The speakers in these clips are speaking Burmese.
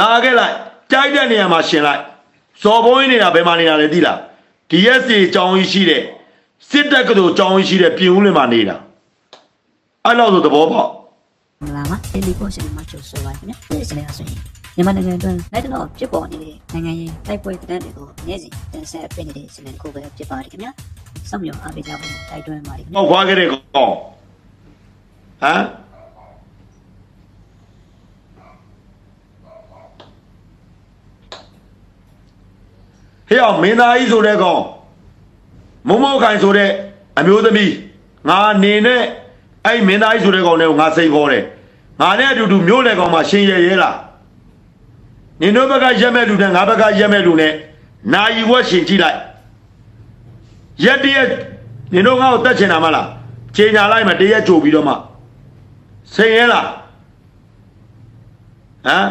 လာခဲ့လိုက်ကြိုက်တဲ့နေရာမှာရှင်လိုက်ဇော်ဘုံကြီးနေတာဘယ်မှာနေတာလဲသိလား DSC ကြောင်းကြီးရှိတဲ့စစ်တပ်ကတို့ကြောင်းကြီးရှိတဲ့ပြင်ဦးလင်မှာနေတာအဲ့လောက်ဆိုသဘောပေါက်မင်္ဂလာပါဒေလီပို့ရှင်မှာကျိုးဆိုပါခင်ဗျာဒီစနေအဆိုရင်မြန်မာနိုင်ငံအတွင်းလက်တော့ဖြစ်ပေါ်နေတဲ့နိုင်ငံရေးတိုက်ပွဲတဲ့တွေကိုနေ့စဉ်တင်ဆက်ပေးနေတဲ့စနေကိုပဲဖြစ်ပါတယ်ခင်ဗျာစောင့်မျှော်အားပေးကြဖို့တိုက်တွန်းပါတယ်ခင်ဗျာဟောက်ခွားခဲ့တဲ့ကောင်ဟမ် ဟေ့အောင်မင်းသားကြီးဆိုတဲ့ကောင်မုံမောက်ခိုင်ဆိုတဲ့အမျိုးသမီးငါနေနဲ့အဲ့မင်းသားကြီးဆိုတဲ့ကောင်နဲ့ငါစိတ်ခေါ်တယ်ငါနဲ့အတူတူမျိုးလေကောင်မှရှင်ရရဲလားနင်တို့ဘက်ကရက်မဲ့လူနဲ့ငါဘက်ကရက်မဲ့လူနဲ့နာယီဝက်ရှင်ကြည့်လိုက်ရက်တရက်နင်တို့ငါ့ကိုတတ်ချင်တာမလားချိန်ညာလိုက်မှတရက်ကြိုပြီးတော့မှစိတ်ရဲလားဟမ်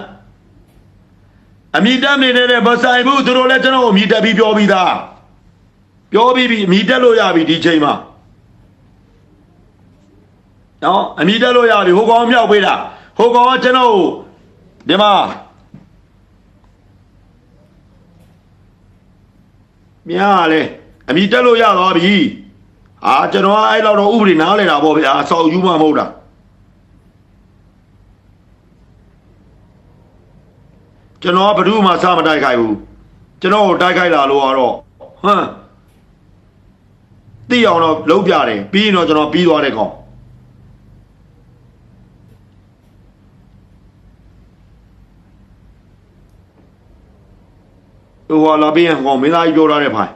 အမိတက်နေနေတဲ့မဆိုင်ဘူးသူတို့လည်းကျွန်တော်ကိုအမိတက်ပြီးပြောပြီးသားပြောပြီးပြီအမိတက်လို့ရပြီဒီချိန်မှာနော်အမိတက်လို့ရပြီဟိုကောင်မြောက်ပေးတာဟိုကောင်ကကျွန်တော်ကိုဒီမှာမြားလေအမိတက်လို့ရသွားပြီအာကျွန်တော်ကအဲ့လောက်တော့ဥပဒေနားလဲတာပေါ့ဗျာစောက်ယူမှမဟုတ်တာ ကျွန်တော်ကဘယ်သူမှစမတိုက်ခိုက်ဘူးကျွန်တော်ကိုတိုက်ခိုက်လာလို့ကတော့ဟမ်သိအောင်တော့လုံးပြတယ်ပြီးရင်တော့ကျွန်တော်ပြီးသွားတဲ့ကောင်ဟိုဟာလာပြီးရင်ဟောမင်းသားကြီးပြောထားတဲ့ဖိုင်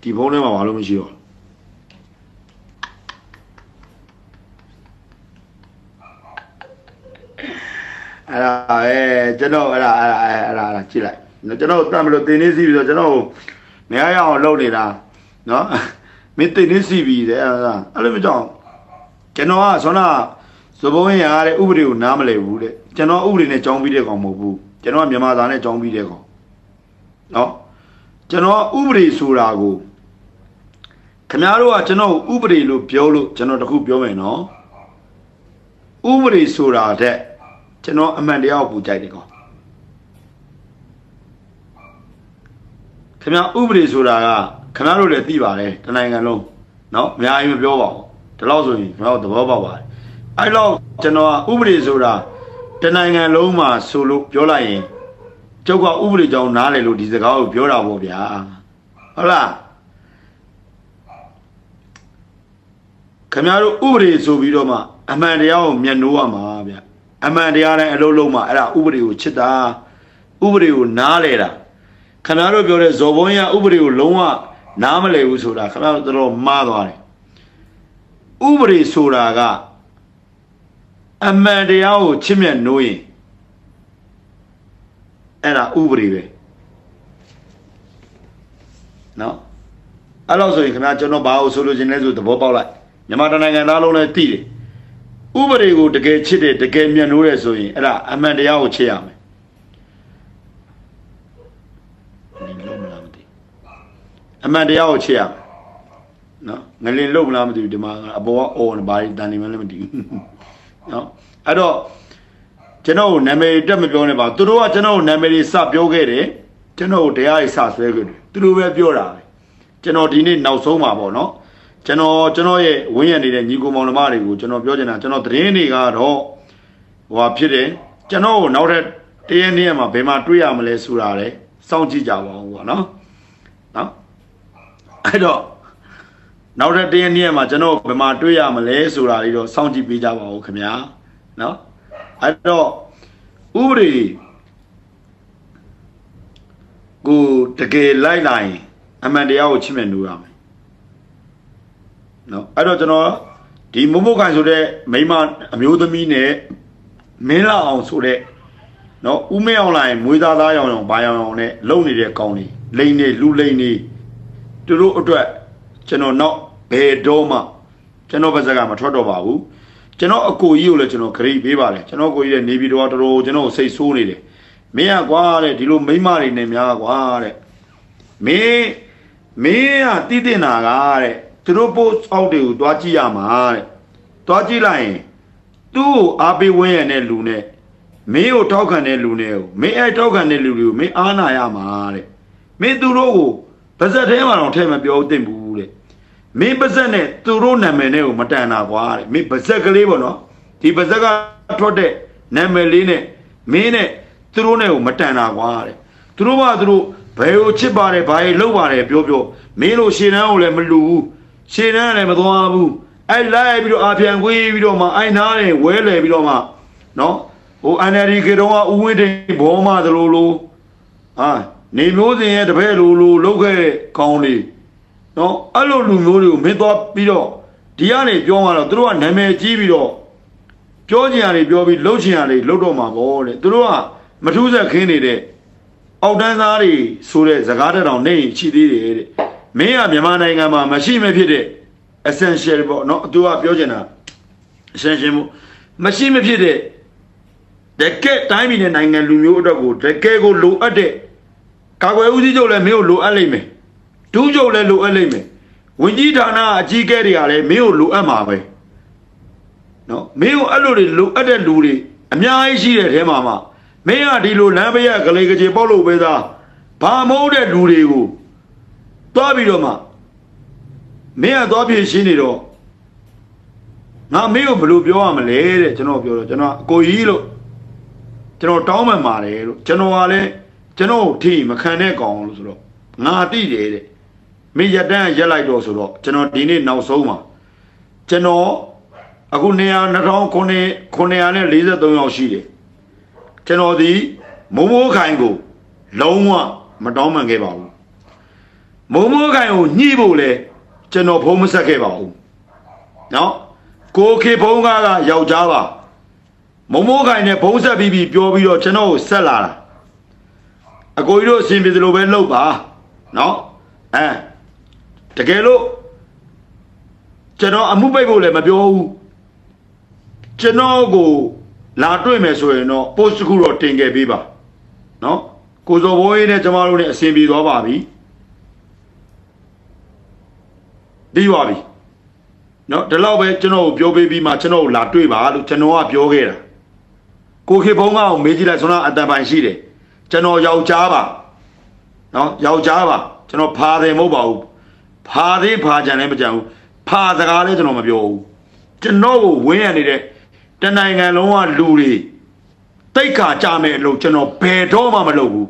ဒီဖုန်းထဲမှာဘာလို့မရှိတော့လဲ အဲ့ဒါအဲကျွန်တော်အဲ့ဒါအဲ့ဒါအဲ့ဒါအဲ့ဒါကြည့်လိုက်ကျွန်တော်တတ်မလို့တင်းနေစီပြီးတော့ကျွန်တော်နေရရအောင်လုပ်နေတာနော်မင်းတင်းနေစီပြီးတယ်အဲ့ဒါအဲ့လိုမကြောက်ကျွန်တော်ကဆွမ်းနာဇဘုံရရတဲ့ဥပဒေကိုနားမလည်ဘူးတဲ့ကျွန်တော်ဥပဒေနဲ့ကြောင်းပြီးတဲ့ကောင်မဟုတ်ဘူးကျွန်တော်ကမြန်မာသားနဲ့ကြောင်းပြီးတဲ့ကောင်နော်ကျွန်တော်ဥပဒေဆိုတာကိုခင်ဗျားတို့ကကျွန်တော်ဥပဒေလို့ပြောလို့ကျွန်တော်တခုပြောမယ်နော်ဥပဒေဆိုတာတဲ့ ကျွန်တော်အမှန်တရားကိုပူကြိုက်တယ်ကောခင်ဗျာဥပဒေဆိုတာကခင်ဗျားတို့လည်းသိပါတယ်တနိုင်ငံလုံးเนาะအများကြီးမပြောပါဘူးဒီလောက်ဆိုရင်ခင်ဗျားတို့သဘောပေါက်ပါတယ်အဲ့လောက်ကျွန်တော်ကဥပဒေဆိုတာတနိုင်ငံလုံးမှာဆိုလို့ပြောလိုက်ရင်ကျုပ်ကဥပဒေကြောင့်နားလေလို့ဒီစကားကိုပြောတာပေါ့ဗျာဟုတ်လားခင်ဗျားတို့ဥပဒေဆိုပြီးတော့မှအမှန်တရားကိုမျက်နှိုးရမှာဗျာ အမှန်တရားနဲ့အလုံးလုံးမှာအဲ့ဒါဥပဒေကိုချစ်တာဥပဒေကိုနားလဲတာခင်ဗျားတို့ပြောတဲ့ဇော်ဘုံရဥပဒေကိုလုံးဝနားမလဲဘူးဆိုတာခင်ဗျားတို့တော်တော်မှားသွားတယ်ဥပဒေဆိုတာကအမှန်တရားကိုချစ်မြတ်နိုးရင်အဲ့ဒါဥပဒေပဲနော်အဲ့လို့ဆိုရင်ခင်ဗျားကျွန်တော်ဘာလို့ဆိုလို့ခြင်းလဲဆိုသဘောပေါက်လိုက်မြန်မာတိုင်းနိုင်ငံသားလုံးလည်းသိတယ် ဥပဒေကိုတကယ်ချစ်တယ်တကယ်မြတ်နိုးတယ်ဆိုရင်အဲ့ဒါအမှန်တရားကိုချစ်ရမယ်ဒီလုံးမလားမသိအမှန်တရားကိုချစ်ရမယ်နော်ငလင်လုံးမလားမသိဘူးဒီမှာအပေါ်ကအော်နေပါတန်နေမှလည်းမသိဘူးနော်အဲ့တော့ကျွန်တော်ကိုနာမည်တက်မပြောနဲ့ပါသူတို့ကကျွန်တော်ကိုနာမည်တွေစပြောခဲ့တယ်ကျွန်တော်ကိုတရားတွေစဆွဲခဲ့တယ်သူတို့ပဲပြောတာပဲကျွန်တော်ဒီနေ့နောက်ဆုံးမှာပေါ့နော် ကျွန်တော်ကျွန်တော်ရဲ့ဝင်းရနေတဲ့ညီကိုမောင်နှမတွေကိုကျွန်တော်ပြောချင်တာကျွန်တော်သတင်းတွေကတော့ဟိုဟာဖြစ်တယ်ကျွန်တော်ကိုနောက်ထပ်တရက်နေ့မှာဘယ်မှာတွေ့ရမလဲဆိုတာလေစောင့်ကြည့်ကြပါဦးပေါ့နော်နော်အဲ့တော့နောက်ထပ်တရက်နေ့မှာကျွန်တော်ဘယ်မှာတွေ့ရမလဲဆိုတာလေးတော့စောင့်ကြည့်ပေးကြပါဦးခင်ဗျာနော်အဲ့တော့ဥပဒေကိုတကယ်လိုက်လာရင်အမှန်တရားကိုချစ်မြတ်နိုးရမယ် နော်အဲ့တော့ကျွန်တော်ဒီမုံမုတ်ခိုင်ဆိုတဲ့မိန်းမအမျိုးသမီးနဲ့မင်းလာအောင်ဆိုတဲ့နော်ဦးမင်းအောင်လိုင်းမွေးသားသားရောင်ရောင်ဘာရောင်ရောင်နဲ့လုံနေတဲ့ကောင်းတွေလိန်နေလူလိန်နေသူတို့အတွက်ကျွန်တော်နောက်ဘယ်တော့မှကျွန်တော်ပါစကမထွက်တော့ပါဘူးကျွန်တော်အကိုကြီးကိုလည်းကျွန်တော်ဂရိပေးပါတယ်ကျွန်တော်ကိုကြီးရဲ့နေပြည်တော်ကတော်တော်ကျွန်တော်စိတ်ဆိုးနေတယ်မင်းကကွာတဲ့ဒီလိုမိန်းမတွေနဲ့များကွာတဲ့မင်းမင်းကတည်တင်တာကတဲ့ သူတို့ပို့အောက်တွေကိုသွားကြည့်ရမှာတဲ့သွားကြည့်လိုက်ရင်သူ့ကိုအားပေးဝင်းရတဲ့လူနဲ့မင်းကိုထောက်ခံတဲ့လူနဲ့ကိုမင်းအဲ့ထောက်ခံတဲ့လူတွေကိုမင်းအားနာရမှာတဲ့မင်းသူတို့ကိုပါဇက်ထဲမှာတော့ထဲမပြောသင့်ဘူးတဲ့မင်းပါဇက်နဲ့သူတို့နာမည်နဲ့ကိုမတန်တာကွာတဲ့မင်းပါဇက်ကလေးပေါ့နော်ဒီပါဇက်ကထွက်တဲ့နာမည်လေးနဲ့မင်းနဲ့သူတို့နဲ့ကိုမတန်တာကွာတဲ့သူတို့ကသူတို့ဘယ်ကိုချစ်ပါတယ်ဘာကြီးလုပ်ပါတယ်ပြောပြောမင်းတို့ရှင်းတန်းကိုလည်းမလူဘူး ရှင်းတန်းလည်းမသွားဘူးအဲ့လိုက်ပြီးတော့အာပြန်ခွေးပြီးတော့မှအိုင်နာတယ်ဝဲလေပြီးတော့မှနော်ဟို NLD ကေတော့ကဦးဝင်းတိန်ဘောမသလိုလိုအာနေမျိုးစင်ရဲ့တပည့်လိုလိုလောက်ခဲ့တဲ့ကောင်းလေးနော်အဲ့လိုလူမျိုးတွေကိုမင်းသွားပြီးတော့ဒီကနေပြောမှတော့သူတို့ကနာမည်ကြီးပြီးတော့ပြောချင်ရတယ်ပြောပြီးလှုပ်ချင်ရတယ်လှုပ်တော့မှာပေါ့တဲ့သူတို့ကမထူးဆက်ခင်းနေတဲ့အောက်တန်းသားတွေဆိုတဲ့ဇကားတက်တောင်နေရင်ရှိသေးတယ်တဲ့ မင်းကမြန်မာနိုင်ငံမှာမရှိမဖြစ်တဲ့ essential ပေါ့နော်သူကပြောချင်တာ essential မို့မရှိမဖြစ်တဲ့တကယ်တိုင်းပြည်နဲ့နိုင်ငံလူမျိုးအတွက်ကိုတကယ်ကိုလိုအပ်တဲ့ကာကွယ်ဦးစီးချုပ်လည်းမင်းကိုလိုအပ်လိမ့်မယ်ဒူးချုပ်လည်းလိုအပ်လိမ့်မယ်ဝင်ကြီးဌာနအကြီးအကဲတွေကလည်းမင်းကိုလိုအပ်မှာပဲနော်မင်းကိုအဲ့လိုတွေလိုအပ်တဲ့လူတွေအများကြီးရှိတဲ့ထဲမှာမှမင်းကဒီလိုလမ်းပရကလေးကကြီးပေါက်လို့ပဲသားဘာမဟုတ်တဲ့လူတွေကို တွားပြီးတော့မှမင်းကသွားပြေရှင်းနေတော့ငါမင်းကိုဘယ်လိုပြောရမလဲတဲ့ကျွန်တော်ပြောတော့ကျွန်တော်အကိုကြီးလို့ကျွန်တော်တောင်းပန်ပါတယ်လို့ကျွန်တော်ကလည်းကျွန်တော်ထိမခံတဲ့ကောင်လို့ဆိုတော့ငါတိတယ်တဲ့မင်းရက်တန်းရက်လိုက်တော့ဆိုတော့ကျွန်တော်ဒီနေ့နောက်ဆုံးမှာကျွန်တော်အခုနေရာ2000 943ယောက်ရှိတယ်ကျွန်တော်ဒီမိုးမိုးခိုင်ကို လုံးဝမတောင်းပန်ခဲ့ပါဘူး မိုးမိုးခိုင်ကိုညှိဖို့လဲကျွန်တော်ဖုံးမဆက်ခဲ့ပါဘူးနော်ကိုခေဖုံးကားကယောက်ျားပါမုံမိုးခိုင်နဲ့ဖုံးဆက်ပြီးပြီးပြောပြီးတော့ကျွန်တော်ကိုဆက်လာတာအကိုကြီးတို့အစဉ်ပြေသလိုပဲလုပ်ပါနော်အဲတကယ်လို့ကျွန်တော်အမှုပိတ်ဖို့လည်းမပြောဘူးကျွန်တော်ကိုလာတွေ့မယ်ဆိုရင်တော့ post တစ်ခုတော့တင်ခဲ့ပေးပါနော်ကိုစောဘိုးရေးနဲ့ကျမတို့နဲ့အစဉ်ပြေသွားပါပြီ ပြီးပါပြီနော်ဒီလောက်ပဲကျွန်တော်ကိုပြောပေးပြီးမှကျွန်တော်ကိုလာတွေ့ပါလို့ကျွန်တော်ကပြောခဲ့တာကိုခေဖုံးကအောင်မေးကြည့်လိုက်ဆိုတော့အတန်ပိုင်ရှိတယ်ကျွန်တော်ယောက်ျားပါနော်ယောက်ျားပါကျွန်တော်ဖာတယ်မဟုတ်ပါဘူးဖာသေးဖာကြံလည်းမကြံဘူးဖာစကားလည်းကျွန်တော်မပြောဘူးကျွန်တော်ကိုဝင်းရနေတဲ့တနိုင်ငံလုံးကလူတွေတိတ်ခါကြမယ်လို့ကျွန်တော်ဘယ်တော့မှမလုပ်ဘူး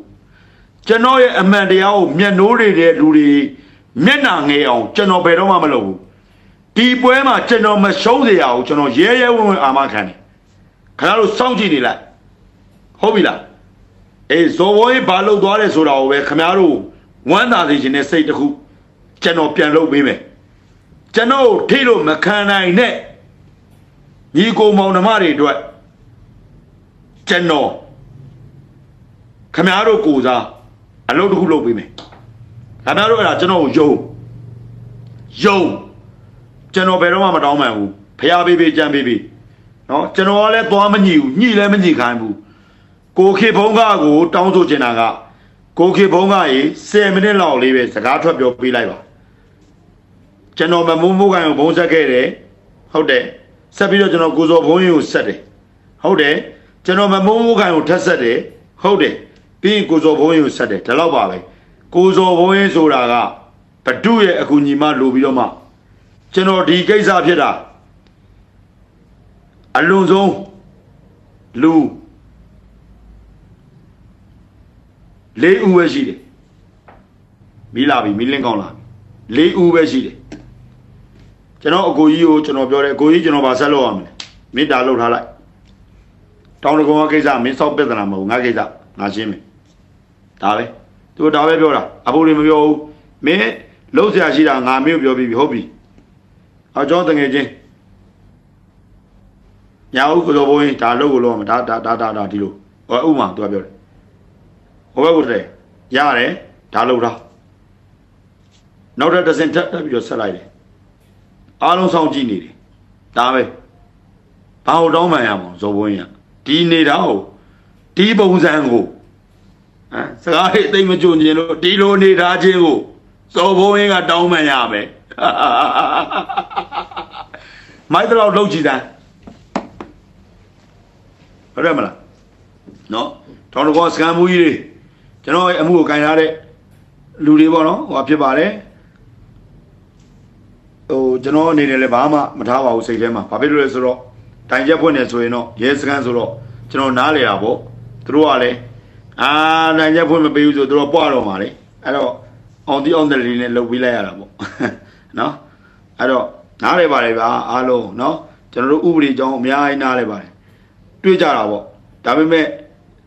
ကျွန်တော်ရဲ့အမှန်တရားကိုမျက်နှိုးနေတဲ့လူတွေ မျက်နှာငယ်အောင်ကျွန်တော်ဘယ်တော့မှမလုပ်ဘူးဒီပွဲမှာကျွန်တော်မရှုံးစေရအောင်ကျွန်တော်ရဲရဲဝံ့ဝံ့အာမခံတယ်ခင်ဗျားတို့စောင့်ကြည့်နေလိုက်ဟုတ်ပြီလားအေးဇော်ဝေးဘာလုပ်သွားလဲဆိုတာကိုပဲခင်ဗျားတို့ဝမ်းသာစေခြင်းနဲ့စိတ်တစ်ခုကျွန်တော်ပြန်လုပ်ပေးမယ်ကျွန်တော်ထိလို့မခံနိုင်နဲ့ညီကိုမောင်နှမတွေအတွက်ကျွန်တော်ခင်ဗျားတို့ကိုစားအလုပ်တစ်ခုလုပ်ပေးမယ် ခင်ဗျားတို့အဲ့ဒါကျွန်တော်ကိုယုံယုံကျွန်တော်ဘယ်တော့မှမတောင်းပန်ဘူးဖျားပေးပေးကြမ်းပေးပေးနော်ကျွန်တော်ကလည်းသွားမညှိဘူးညှိလည်းမညှိခိုင်းဘူးကိုခေဖုံးကကိုတောင်းဆိုချင်တာကကိုခေဖုံးကရေ10မိနစ်လောက်လေးပဲစကားထွက်ပြောပေးလိုက်ပါကျွန်တော်မမိုးမိုးကန်ကိုဘုံဆက်ခဲ့တယ်ဟုတ်တယ်ဆက်ပြီးတော့ကျွန်တော်ကိုစောဘုံရင်ကိုဆက်တယ်ဟုတ်တယ်ကျွန်တော်မမိုးမိုးကန်ကိုထက်ဆက်တယ်ဟုတ်တယ်ပြီးရင်ကိုစောဘုံရင်ကိုဆက်တယ်ဒါတော့ပါပဲ ကိုစောဘုံရင်ဆိုတာကဘဒုရဲ့အကူညီမလိုပြီးတော့မှကျွန်တော်ဒီကိစ္စဖြစ်တာအလွန်ဆုံးလူလေးဦးပဲရှိတယ်မီးလာပြီမီးလင်းကောင်းလာပြီလေးဦးပဲရှိတယ်ကျွန်တော်အကိုကြီးကိုကျွန်တော်ပြောတယ်အကိုကြီးကျွန်တော်ဗာဆက်လုပ်ရမယ်မေတ္တာလုပ်ထားလိုက်တောင်းတကုံကကိစ္စမင်းစောက်ပြဿနာမဟုတ်ငါကိစ္စငါရှင်းမယ်ဒါပဲ သူဒါပဲပြောတာအဖိုးတွေမပြောဘူးမင်းလုံးဆရာရှိတာငါမင်းကိုပြောပြီးပြီဟုတ်ပြီအကြောင်းတငယ်ချင်းညာဦးကိုလိုဘိုးရင်ဒါလုပ်ကိုလို့မှာဒါဒါဒါဒါဒါဒီလိုဟောဥမာသူကပြောတယ်ဟိုဘက်ကိုတည်းရတယ်ဒါလုပ်တာနောက်တစ်စင်ထပ်တက်ပြီးတော့ဆက်လိုက်တယ်အားလုံးစောင့်ကြည့်နေတယ်ဒါပဲဘာလို့တောင်းပန်ရမလဲဇော်ဘိုးရင်ဒီနေတာကိုဒီပုံစံကိုဟမ် စကားလေးသိမကြုံကျင်လို့ဒီလိုနေထားခြင်းကိုဇော်ဘိုးရင်ကတောင်းပန်ရမယ်မိုက်တလောက်လောက်ကြည့်တန်းဟုတ်တယ်မလားနော်တောင်တကောစကန်မူကြီးတွေကျွန်တော်ရဲ့အမှုကိုကင်ထားတဲ့လူတွေပေါ့နော်ဟိုဟာဖြစ်ပါတယ်ဟိုကျွန်တော်အနေနဲ့လည်းဘာမှမထားပါဘူးစိတ်ထဲမှာဘာဖြစ်လို့လဲဆိုတော့တိုင်ချက်ဖွင့်နေဆိုရင်တော့ရဲစကန်ဆိုတော့ကျွန်တော်နားလေတာပေါ့သူတို့ကလည်း အာတိုင်ချက်ဖွင့်မပေးဘူးဆိုသူတို့ပွားတော့မှာလေအဲ့တော့အောင်တီအောင်တယ်လေးနဲ့လှုပ်ပေးလိုက်ရတာပေါ့နော်အဲ့တော့နားလေပါတယ်ဗျာအားလုံးနော်ကျွန်တော်တို့ဥပဒေအကြောင်းအများကြီးနားလေပါတယ်တွေ့ကြတာပေါ့ဒါပေမဲ့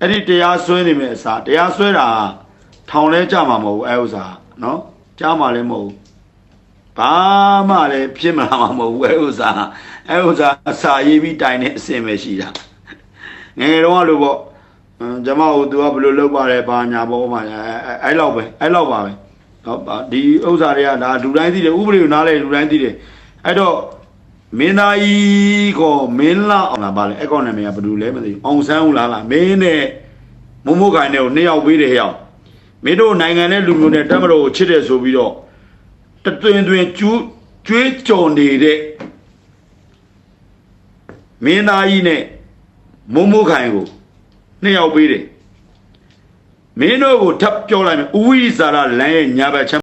အဲ့ဒီတရားစွဲနေမယ့်အစားတရားစွဲတာကထောင်လဲကြမှာမဟုတ်ဘူးအဲ့ဥစ္စာနော်ကြားမှာလည်းမဟုတ်ဘူးဘာမှလည်းဖြစ်မလာမှာမဟုတ်ဘူးအဲဥစ္စာအဲဥစ္စာအစာရေးပြီးတိုင်တဲ့အစင်ပဲရှိတာငယ်ငယ်တုန်းကလို့ပေါ့အင်း ကျမတို့သူကဘယ်လိုလုပ်ပါလဲဘာညာပေါ့မှာအဲအဲအဲ့လောက်ပဲအဲ့လောက်ပါပဲနော်ဗာဒီဥစ္စာတွေကဒါလူတိုင်းသိတယ်ဥပဒေကိုနားလဲလူတိုင်းသိတယ်အဲ့တော့မင်းသားကြီးကိုမင်းလာအောင်လားဗာလဲအဲ့ကောင်နာမည်ကဘယ်လိုလဲမသိဘူးအောင်ဆန်းဦးလားလားမင်းနဲ့မမိုးခိုင်နဲ့ကိုနှစ်ယောက်ပေးတယ်ဟဲ့အောင်မင်းတို့နိုင်ငံနဲ့လူမျိုးနဲ့တက်မတော်ကိုချစ်တယ်ဆိုပြီးတော့တတွင်တွင်ကျူးကျွေးကြော်နေတဲ့မင်းသားကြီးနဲ့မုံမိုးခိုင်ကို နှစ်ယောက်ပေးတယ်မင်းတို့ကိုထပ်ပြောလိုက်မယ်ဥဝိဇာရလမ်းရဲ့ညာဘက်ချမ်း